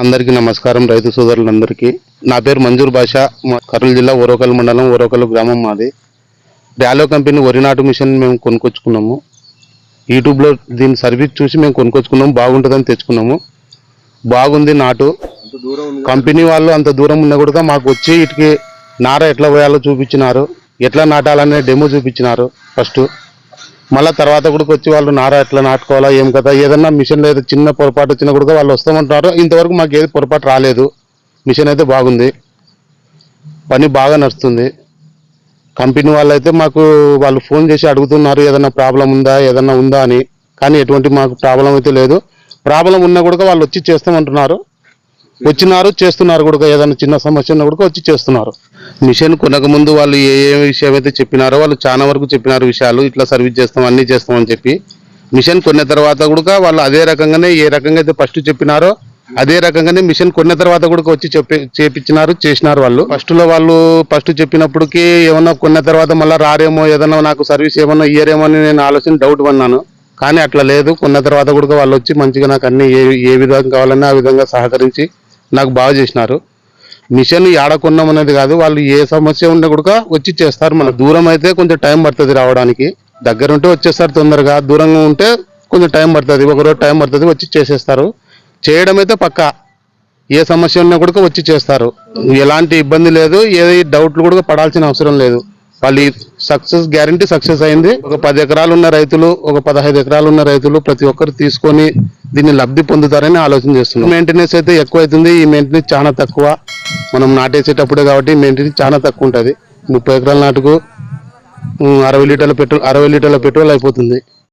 అందరికీ నమస్కారం రైతు సోదరులందరికీ. నా పేరు మంజూర్ భాష కర్నూలు జిల్లా ఓరోకల్ మండలం ఓరోకల్ గ్రామం మాది. డాలో కంపెనీ వరి నాటు మిషన్ మేము కొనుక్కొచ్చుకున్నాము. యూట్యూబ్లో దీని సర్వీస్ చూసి మేము కొనుక్కొచ్చుకున్నాము. బాగుంటుందని తెచ్చుకున్నాము. బాగుంది నాటు. కంపెనీ వాళ్ళు అంత దూరం ఉన్నా కూడా మాకు వచ్చి ఇటుకి నార ఎట్లా పోయాలో చూపించినారు. ఎట్లా నాటాలనే డెమో చూపించినారు ఫస్ట్. మళ్ళా తర్వాత కూడా వచ్చి వాళ్ళు నారా ఎట్లా నాటుకోవాలా ఏం కదా ఏదన్నా మిషన్ లేదు చిన్న పొరపాటు వచ్చినా కూడా వాళ్ళు వస్తామంటున్నారు. ఇంతవరకు మాకు ఏది పొరపాటు రాలేదు. మిషన్ అయితే బాగుంది. పని బాగా నడుస్తుంది. కంపెనీ వాళ్ళు అయితే మాకు వాళ్ళు ఫోన్ చేసి అడుగుతున్నారు ఏదన్నా ప్రాబ్లం ఉందా ఏదన్నా ఉందా అని. కానీ ఎటువంటి మాకు ప్రాబ్లం అయితే లేదు. ప్రాబ్లం ఉన్నా కూడా వాళ్ళు వచ్చి చేస్తామంటున్నారు. వచ్చినారు చేస్తున్నారు కూడా. ఏదైనా చిన్న సమస్య ఉన్నా కూడా వచ్చి చేస్తున్నారు. మిషన్ కొనక ముందు వాళ్ళు ఏ ఏ విషయం అయితే చెప్పినారో వాళ్ళు చాలా వరకు చెప్పినారు విషయాలు. ఇట్లా సర్వీస్ చేస్తాం అన్ని చేస్తాం అని చెప్పి. మిషన్ కొన్న తర్వాత కూడా వాళ్ళు అదే రకంగానే ఏ రకంగా అయితే ఫస్ట్ చెప్పినారో అదే రకంగానే మిషన్ కొన్న తర్వాత కూడా వచ్చి చెప్పి చేపించినారు చేసినారు వాళ్ళు. ఫస్ట్లో వాళ్ళు ఫస్ట్ చెప్పినప్పటికి ఏమన్నా కొన్న తర్వాత మళ్ళీ రారేమో ఏదన్నా నాకు సర్వీస్ ఏమన్నా ఇయ్యరేమో అని నేను ఆలోచన డౌట్ పన్నాను కానీ అట్లా లేదు. కొన్న తర్వాత కూడా వాళ్ళు వచ్చి మంచిగా నాకు అన్ని ఏ ఏ విధంగా కావాలన్నా ఆ విధంగా సహకరించి నాకు బాగా చేసినారు. మిషన్ ఆడకున్నాం అనేది కాదు వాళ్ళు ఏ సమస్య ఉన్నా కూడా వచ్చి చేస్తారు మన దూరం అయితే కొంచెం టైం పడుతుంది రావడానికి. దగ్గర ఉంటే వచ్చేస్తారు తొందరగా దూరంగా ఉంటే కొంచెం టైం పడుతుంది ఒక రోజు టైం పడుతుంది వచ్చి చేసేస్తారు. చేయడం అయితే పక్కా. ఏ సమస్య ఉన్నా కూడా వచ్చి చేస్తారు. ఎలాంటి ఇబ్బంది లేదు ఏ డౌట్లు కూడా పడాల్సిన అవసరం లేదు. వాళ్ళు సక్సెస్ గ్యారంటీ సక్సెస్ అయింది. ఒక పది ఎకరాలు ఉన్న రైతులు ఒక పదహైదు ఎకరాలు ఉన్న రైతులు ప్రతి ఒక్కరు తీసుకొని దీన్ని లబ్ధి పొందుతారని ఆలోచన చేస్తున్నాం. మెయింటెనెన్స్ అయితే ఎక్కువ అవుతుంది ఈ మెయింటెనెన్స్ చాలా తక్కువ. మనం నాటేసేటప్పుడే కాబట్టి మెయింటెనెన్స్ చాలా తక్కువ ఉంటుంది. ముప్పై ఎకరాల నాటుకు అరవై లీటర్ల పెట్రోల్ అరవై లీటర్ల పెట్రోల్ అయిపోతుంది.